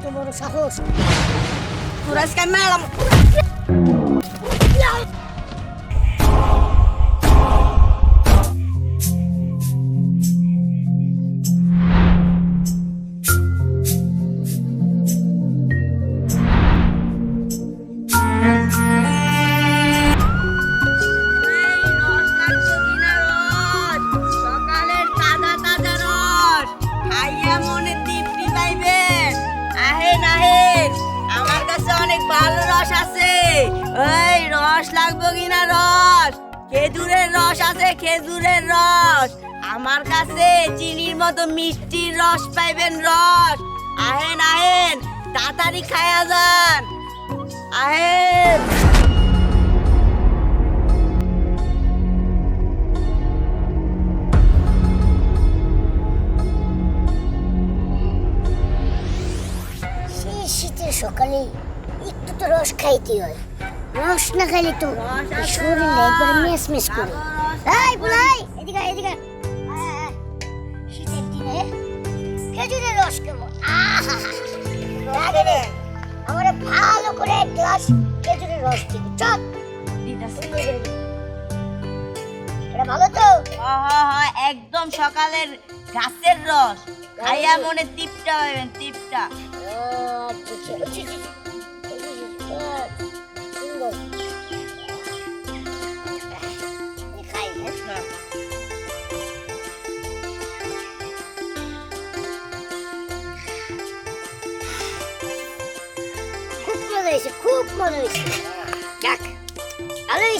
এত বড় সাহস? তোরা আজকে মেলাম রস আছে। এই, রস লাগবে কিনা রস? খেজুরের রস আছে, খেজুরের রস। আমার কাছে চিনির মতো মিষ্টির রস পাইবেন রস। আহেন আহেন, তাড়াতাড়ি খায়া যান। আহেন। সকালে একটু তো রস খাইতে হয়। রস না খাইলে তো শরীরে একবার মেস মেস করে। এই বুলাই এদিকে এদিকে। শীতের দিনে খেজুরের রস কেমন লাগে রে আমার ভালো করে এক গ্লাস খেজুরের রস দিবি। চল। এটা ভালো তো? একদম সকালের গাছের রস। খাইয়া মনে টিপটা পাবেন টিপটা আচ্ছা,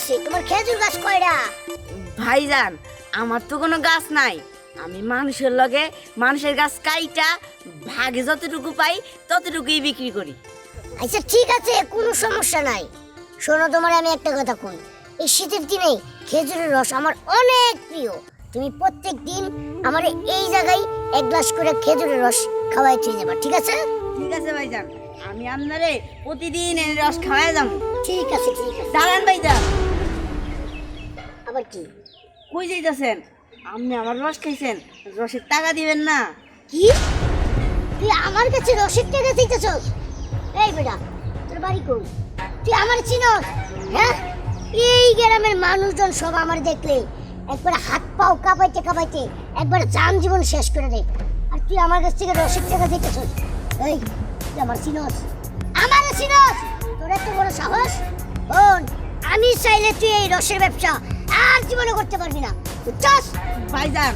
হয়েছে তোমার খেজুর গাছ কয়টা ভাইজান, আমার তো কোনো গাছ নাই। আমি মানুষের লগে মানুষের গাছ কাইটা, ভাগে যতটুকু পাই ততটুকুই বিক্রি করি। আচ্ছা ঠিক আছে কোনো সমস্যা নাই। শোনো তোমার আমি একটা কথা কই। এই শীতের দিনে খেজুরের রস আমার অনেক প্রিয়। তুমি প্রত্যেক দিন আমার এই জায়গায় এক গ্লাস করে খেজুরের রস খাওয়াই দিয়ে যাবা ঠিক আছে? ঠিক আছে ভাইজান। আমি আপনারে প্রতিদিন এই রস খাওয়াই যাব। ঠিক আছে ঠিক আছে। দাঁড়ান ভাইজান। আবার কি? কই যাইতেছেন? আপনি আমার রস খাইছেন রসের টাকা দিবেন না। কি? তুই আমার কাছে রসের টাকা দিতেছস এই বেটা তোর বাড়ি কই? তুই আমার চিনস হ্যাঁ? এই গ্রামের মানুষজন সব আমার দেখলে একবার হাত পাও কাঁপাইতে কাঁপাইতে একবার জান জীবন শেষ করে দে আর তুই আমার কাছ থেকে রসের টাকা দিতেছস। এই তুই আমার চিনস? আমার চিনস? তোর এত বড় সাহস? শোন আমি চাইলে তুই এই রসের ব্যবসা আর জীবনে করতে পারবি না। বুঝছস? ভাইজান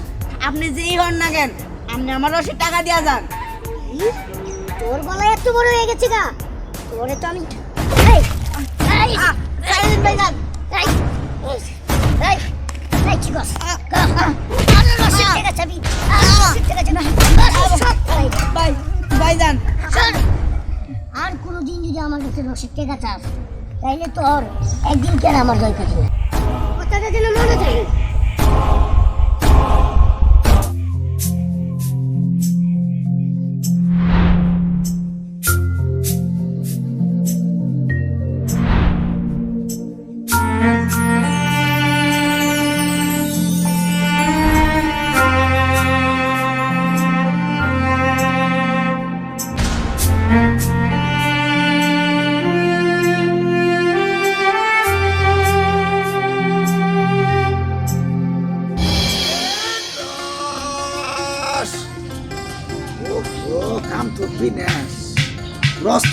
আপনি যেই হন না কেন আপনি আমার রসের টাকা দিয়া যান। তোর গলা এত বড় হয়ে গেছে গা। তোরে তো আমি এই, এই, সাইলেন্ট ভাই যান এই, এই, এই, কি? আরে কোনোদিন যদি আমার কাছে রসের টেকা চাস তাইলে তোর একদিন কেন আমার দই কাটে কথাটা যেন মনে থাকে।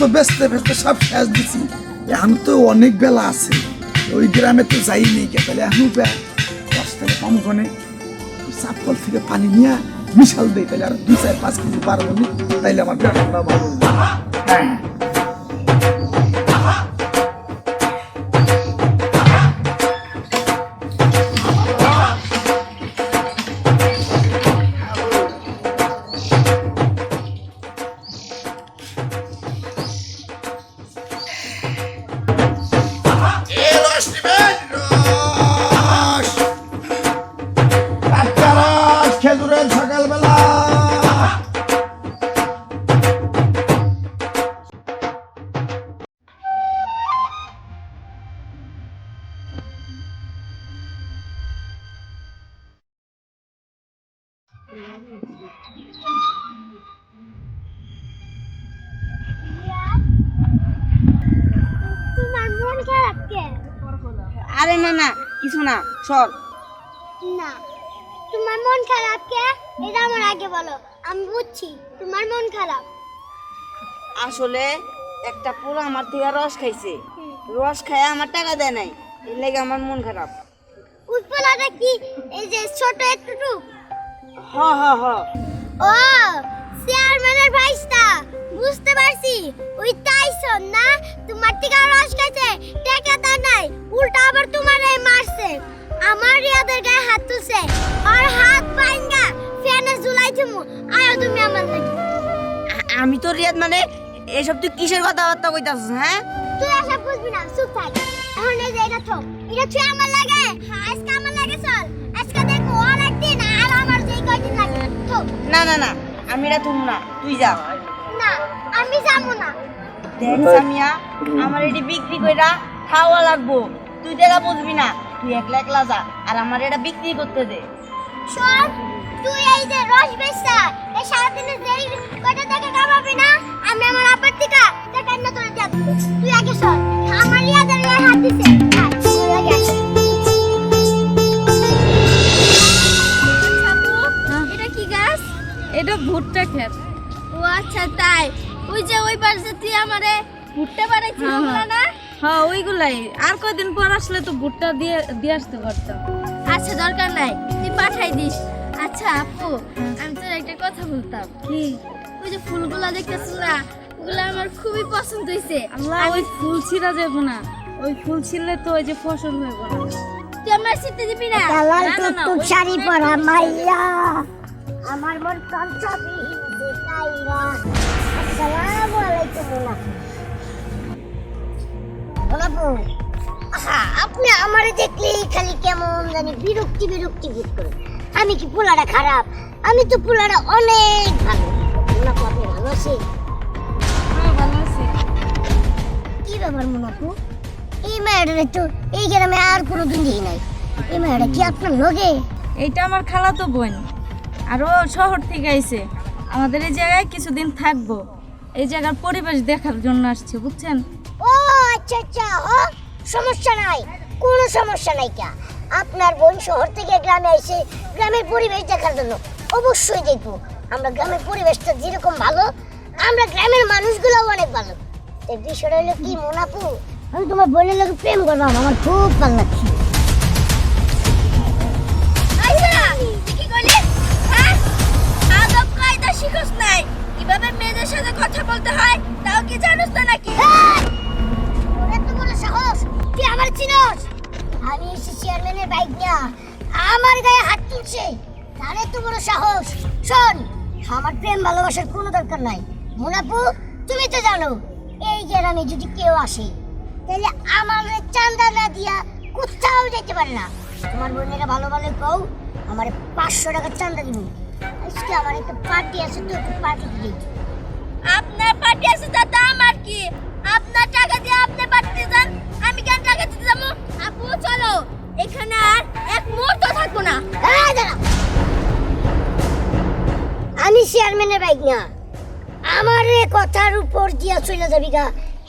তো বেচতে বেচতে সব শেষ দিছি। এখন তো অনেক বেলা আছে। ওই গ্রামে তো যাই নেই কে এখন থেকে কম কনে চাপল থেকে পানি নিয়ে মিশাল দিয়ে তাহলে আর দুই চার পাঁচ কেজি পারব নি, তাইলে আমার পেটটা ভালো হ্যাঁ। সর না। তোমার মন খারাপ কে? এটা আমার আগে বলো। আমি বুঝছি তোমার মন খারাপ। আসলে একটা পুরো আমার থেকে রস খাইছে। রস খায় আমার টাকা দেয় নাই। এর লেগে আমার মন খারাপ। উৎপলাটা কি? এই যে ছোট একটু হ হ হ। ও চেয়ারম্যানের ভাইসটা। বুঝতে পারছি। ওই টাইসন না? তোমার থেকে রস খাইছে টাকা দেয় নাই। উল্টা আবার তোমার এই মারছে। আমার রিয়াদের গায়ে হাত তুলছে। আর হাত ভাঙ্গা ফ্যানে ঝুলাই দিমু আয় তুমি আমার লাগি। আমি তো রিয়াদ মানে এসব তুই কিসের কথাবার্তা কইতাছিস হ্যাঁ? তুই এসব বুঝবি না চুপ থাক। এখন এই যে এটা থো এটা তুই আমার লাগে। হ্যাঁ আজকে আমার লাগে চল। আজকে দেখব আর একদিন আর আমার যেই কয়দিন লাগে। থো না না না আমি এটা তুম না তুই যা। না আমি যাব না। দেখ সামিয়া আমার এটি বিক্রি কইরা খাওয়া লাগবো। তুই দেখা বুঝবি না। তুই একলা একলা যা আর আমার এটা বিক্রি করতে দে। শোন তুই এই যে রস বেচা এই সারাদিনে যেই কয়টা টাকা কামাবি না আমি আমার আপার থেকে টাকা না তোরে দেব। তুই আগে শোন আমার ইয়াদের গায়ে হাত দিছে। আগে আয়। এটা কি গাছ? এটা ভুট্টা ক্ষেত। ও আচ্ছা তাই। ওই যে ওই পাশে তুই আমারে ভুট্টা বানাইছিস না? হ্যাঁ ওইগুলাই। আর কয়দিন পর আসলে তো ভুট্টা দিয়ে দিয়ে আসতে পারতাম। আচ্ছা দরকার নাই। তুই পাঠাই দিস। আচ্ছা আপু আমি তোর একটা কথা বলতাম। কি? ওই যে ফুলগুলা দেখতেছিস না? ওগুলো আমার খুবই পছন্দ হয়েছে আল্লাহ ওই ফুল ছিঁড়া যাব না। ওই ফুল ছিঁড়লে তো ওই যে ফসল হয়ে গেল তুই আমার সিটে দিবি না? লাল না, না, না, টুকটুক ওই- শাড়ি পরা মাইয়া। আমার মন কঞ্চবি দেখাইরা আসসালামু আলাইকুম মুনাফু আহা আপনি আমারে দেখলেই খালি কেমন জানি বিরক্তি বিরক্তি বোধ করেন। আমি কি পোলাটা খারাপ? আমি তো পোলাটা অনেক ভালো। মুনাফু আপনি ভালো হ্যাঁ ভালো আছি। কি ব্যাপার মুনাফু? এই মেয়েটারে তো এই গ্রামে আর কোনো দিন দেখি নাই। এই মেয়েটা কি আপনার লগে? এইটা আমার খালাতো বোন। আর ও শহর থেকে আইছে। আমাদের এই জায়গায় কিছুদিন থাকব। এই জায়গার পরিবেশ দেখার জন্য আসছে বুঝছেন? আচ্ছা আচ্ছা ও সমস্যা নাই। কোনো সমস্যা নাই কা। আপনার বোন শহর থেকে গ্রামে এসে গ্রামের পরিবেশ দেখার জন্য অবশ্যই দেখব। আমরা গ্রামের পরিবেশটা যেরকম ভালো, আমরা গ্রামের মানুষগুলো অনেক ভালো। বিষয়টা হলো কি, মোনাপু? আমি তোমার বোনের লোক প্রেম করলাম, আমার খুব ভালো লাগছে। নাই। মোনাপু তুমি তো জানো এই গ্রামে যদি কেউ আসে তাহলে আমার চান্দা না দিয়া কোথাও যেতে পারে না। তোমার বোনেরা ভালো ভালো কও আমার পাঁচশো টাকার চান্দা দিব। আজকে আমার একটা পার্টি আছে তো একটু পার্টি দিই আপনার পার্টি আছে তাতে আমার কি? আপনার টাকা দিয়ে আপনি পার্টিতে যান আমি কেন টাকা দিতে যাব? আপু চলো এখানে আর এক মুহূর্ত থাকব না। আমি চেয়ারম্যানের বাইক না। আমার এ কথার উপর দিয়া চলে যাবি গা।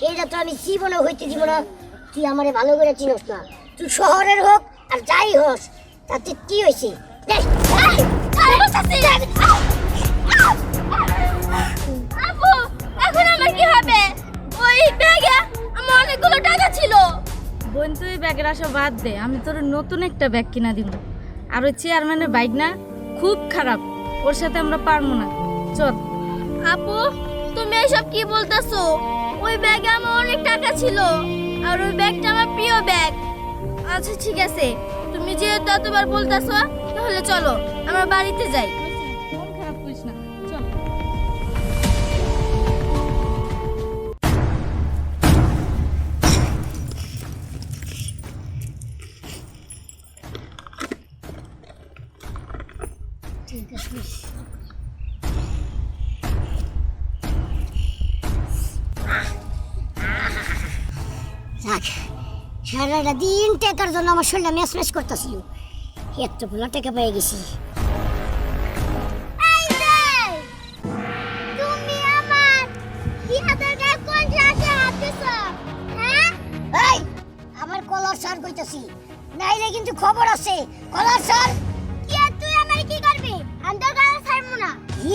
এটা তো আমি জীবনে হইতে দিব না। তুই আমারে ভালো করে চিনস না। তুই শহরের হোক আর যাই হোস তাতে কি হয়েছে দেখ, আপু এখন আমার কি হবে? ওই ব্যাগে আমার অনেকগুলো টাকা ছিল। বোন তুই ব্যাগের আসা বাদ দে। আমি তোর নতুন একটা ব্যাগ কিনা দিব। আর ওই চেয়ারম্যানের বাইক না খুব খারাপ। ওর সাথে আমরা পারব না। চল। আপু, তুমি এসব কি বলতেছো? ওই ব্যাগে আমার অনেক টাকা ছিল, আর ওই ব্যাগটা আমার প্রিয় ব্যাগ। আচ্ছা ঠিক আছে। তুমি যেহেতু এতবার বলতেছো, তাহলে চলো, আমার বাড়িতে যাই। সারাটা দিন টেকার জন্য আমার শরীরটা ম্যাচ ম্যাচ করতেছিল এতগুলো টাকা পেয়ে গেছি। আমার হ্যাঁ? আমার কলার সার কইতাছি। নাইলে কিন্তু খবর আছে। কলার সার? কি আর তুই আমার কি করবি? আমি তোর কলার ছাড়বো না। কি?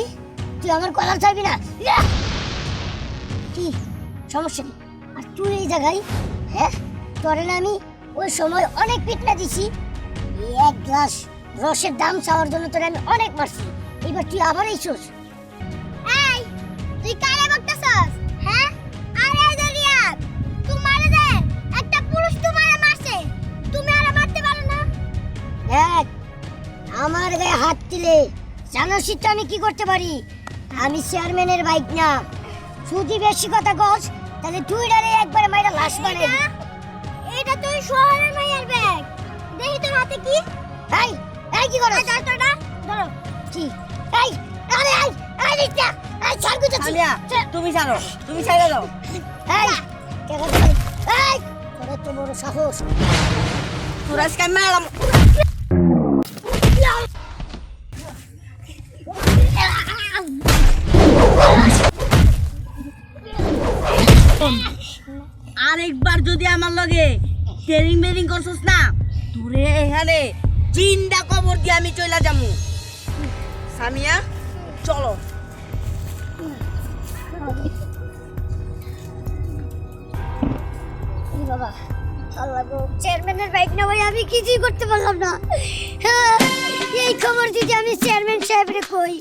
তুই আমার কলার ছাড়বি না! কি? সমস্যা নেই আর তুই এই জায়গায়? হ্যাঁ? তোরে না আমি ওই সময় অনেক পিটনা দিছি। এক গ্লাস রসের দাম চাওয়ার জন্য তোরে আমি অনেক মারছি। এবার তুই আবার এইছস এই তুই কারে বকতাছস? হ্যাঁ? আরে দরিয়া তোমার দে। একটা পুরুষ তোমারে মারছে। তুমি আরে মারতে পারো না। দেখ আমার গায়ে হাত দিলে জানোসই তো আমি কি করতে পারি? আমি চেয়ারম্যানের বাইক না। যদি বেশি কথা কস তাহলে তুই ডারে একবারে মাইরা লাশ বানে এটা তুই শহরের মাইয়ার ব্যাগ দেখি তোর হাতে কি? এই এই কি করছ? ধর তোটা ধরো। কি? এই আরে এই এই রিটা এই ছাড় কিছু আলিয়া তুমি ছাড়ো। তুমি ছাড়ে দাও। এই এই তোর তো বড় সাহস। তোর আজকে আমি টেরিং মেরিং করছস না? তোরে এখানে চিন্তা কবর দিয়ে আমি চলে যাব সামিয়া চলো। চেয়ারম্যানের বাইক না ভাই আমি কিছুই করতে পারলাম না। হ্যাঁ, এই খবর যদি আমি চেয়ারম্যান সাহেবরে কই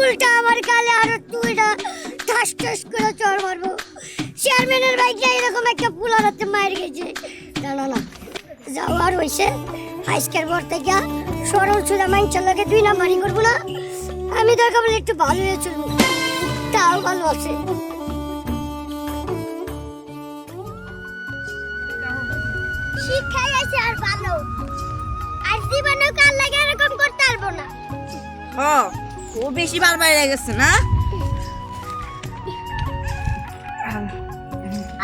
উল্টা আমার কালে আরও তুইটা ঠাস ঠাস করে চড় মারবো। চেয়ারম্যানের বাইক না এরকম একটা পুলার হাতে মার গেছে। না না না। যাওয়ার হইছে। আজকের পর থেকে সরল সুদা মাইনচার লাগে দুই নাম্বারই করব না। আমি দরকার বলে একটু ভালো হয়ে চলবো। তাও ভালো আছে। শিক্ষাই আছে আর ভালো। আর জীবনে কাল লাগে এরকম করতে পারব না। ও বেশি বার বাইরে গেছে না?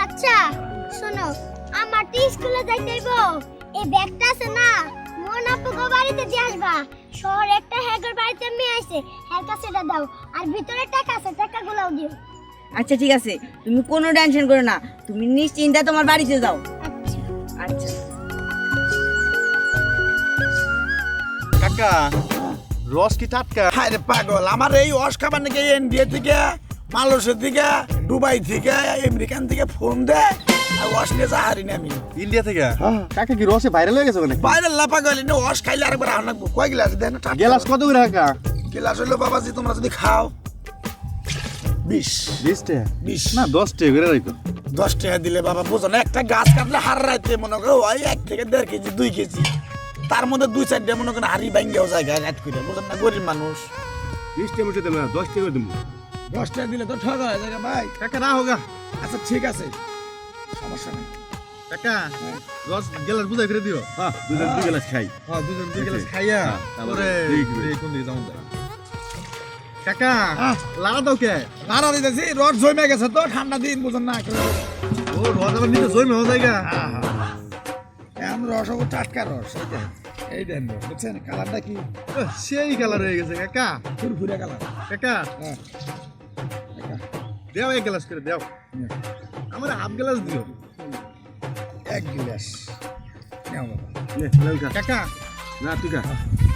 আচ্ছা শোনো। তো স্কুলে যাইতে হইব। এই ব্যাগটা আছে না মন আপুকে বাড়িতে দিয়ে আসবা। শহরে একটা হ্যাগর বাড়িতে মেয়ে আছে হ্যার কাছে এটা দাও। আর ভিতরে টাকা আছে টাকাগুলোও দিও। আচ্ছা ঠিক আছে। তুমি কোনো টেনশন করো না। তুমি নিশ্চিন্তে তোমার বাড়িতে যাও। আচ্ছা। আচ্ছা। কাকা রস কি টাটকা? হায় রে পাগল আমার এই অস খাবার নাকি ইন্ডিয়া থেকে মালয়েশিয়া থেকে দুবাই থেকে আমেরিকান থেকে ফোন দেয়? যা হারি আমি। ইন্ডিয়া থেকে? কাকা কি রসে ভাইরাল হয়ে গেছে মানে বাইরে লাপা গেল না অস খাইলে আরেকবার আন লাগবো। কয় গিলাস? দেন না কত করে কাকা? গিলাস হইল বাবাজি তোমরা যদি খাও বিশ। বিশ বিশ। না দশ করে রাখো দশ টাকা দিলে বাবা বুঝো না একটা গাছ কাটলে হার রাইতে মনে করো ওই এক থেকে দেড় কেজি দুই কেজি। তার মধ্যে দুই চারটে মনে করেন হাড়ি ভাঙ্গেও জায়গা গাছ করে বুঝেন না গরিব মানুষ। বিশ টাকা মুছে দেবে না দশ টাকা দেবো দশ টাকা দিলে তো ঠকা হয়ে যাবে ভাই। কাকা না হোগা আচ্ছা ঠিক আছে। সমস্যা নেই। কাকা রস গেলাস বুঝাই করে দিও। হ্যাঁ দুজন দুই গেলাস খাই। হ্যাঁ দুজন দুই গ্লাস। খাইয়া হ্যাঁ, তারপরে কোন দিকে যাব কাকা হ্যাঁ। লাড়া দাও কে? নাড়া দিতেছি রড জমে গেছে তো ঠান্ডা দিন বুঝেন না ও রস আবার নিতে জমি হওয়া জায়গা। এখন রস হব টাটকা রস এই দেন বুঝছেন কালারটা কি? সেই কালার হয়ে গেছে কাকা। ফুরফুরে কালার। কাকা হ্যাঁ। দেও এক গ্লাস করে দেও। আমার হাফ গ্লাস দিও। এক গিলাস। কাকা। না তুই খা।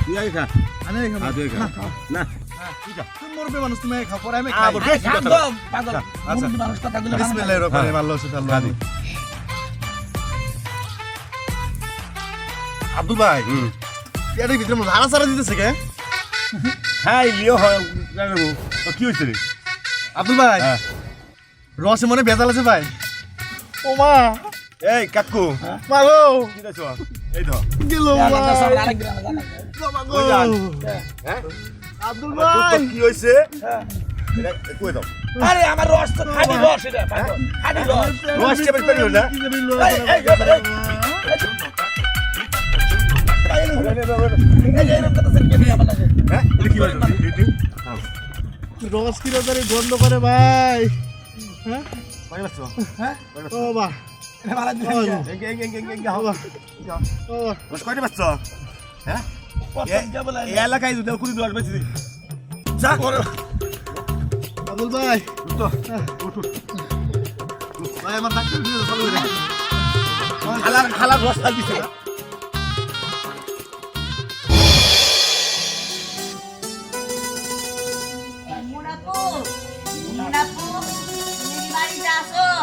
তুই আগে হ্যাঁ, তুই। না। আচ্ছা। হ্যাঁ। আব্দুল ভাই। পেটের ভিতরে লাড়া চারা দিতেছে কে? খাই লিও হয় কি হয়েছে রে? আব্দুল ভাই। হ্যাঁ। রসে মনে ভেজাল আছে ভাই। ও মা। এই কাকু। মা গো। কি দেখছ? এই তো গেল? হ্যাঁ আব্দুল ভাই। কি এটা কই দাও? আরে আমার রস তো রস এটা। রস। রস চেপে পেলি না? লাগে। হ্যাঁ? হয়েছে? রস কি গন্ধ করে ভাই? হ্যাঁ? কই যাচ্ছ হ্যাঁ? ও বা এটা ভালো দিন। এঙ্গে এঙ্গে এঙ্গে এঙ্গে ও ও রস কয়টা পাচ্ছ হ্যাঁ? প্রথম কে বলে? এই এলাকায় দুধ কুড়ি দশ বেশি যা। করো। আব্দুল ভাই। তো উঠ উঠ। ভাই আমার ডাক্তার দিয়ে চলো রে হালার হালার রস খাল দিছে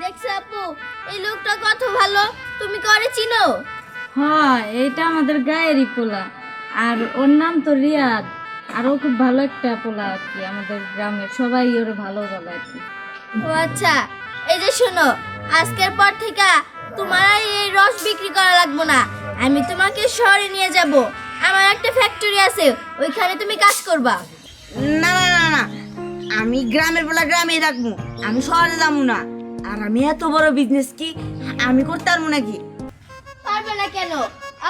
দেখছ আপু এই লোকটা কত ভালো। তুমি করে চিনো? হ্যাঁ এইটা আমাদের গায়েরই পোলা। আর ওর নাম তো রিয়াদ। আর ও খুব ভালো একটা পোলা আর কি আমাদের গ্রামের। সবাই ওর ভালো বলে আর কি। ও আচ্ছা এই যে শোনো আজকের পর থেকে তোমার আর এই রস বিক্রি করা লাগবো না। আমি তোমাকে শহরে নিয়ে যাব। আমার একটা ফ্যাক্টরি আছে ওইখানে তুমি কাজ করবা। না না না না আমি গ্রামের বেলা গ্রামেই রাখব আমি শহরে যাব না। আর আমি এত বড় বিজনেস কি আমি করতে পারব নাকি? পারবে না কেন?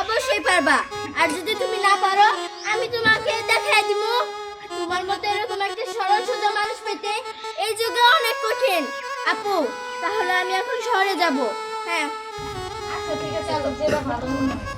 অবশ্যই পারবা। আর যদি তুমি না পারো, আমি তোমাকে দেখাই দিব তোমার মতো এরকম একটা সরল, সোজা মানুষ পেতে এই যুগে অনেক কঠিন। আপু, তাহলে আমি এখন শহরে যাব। হ্যাঁ। আচ্ছা ঠিক আছে চলো যেটা মনে হয়।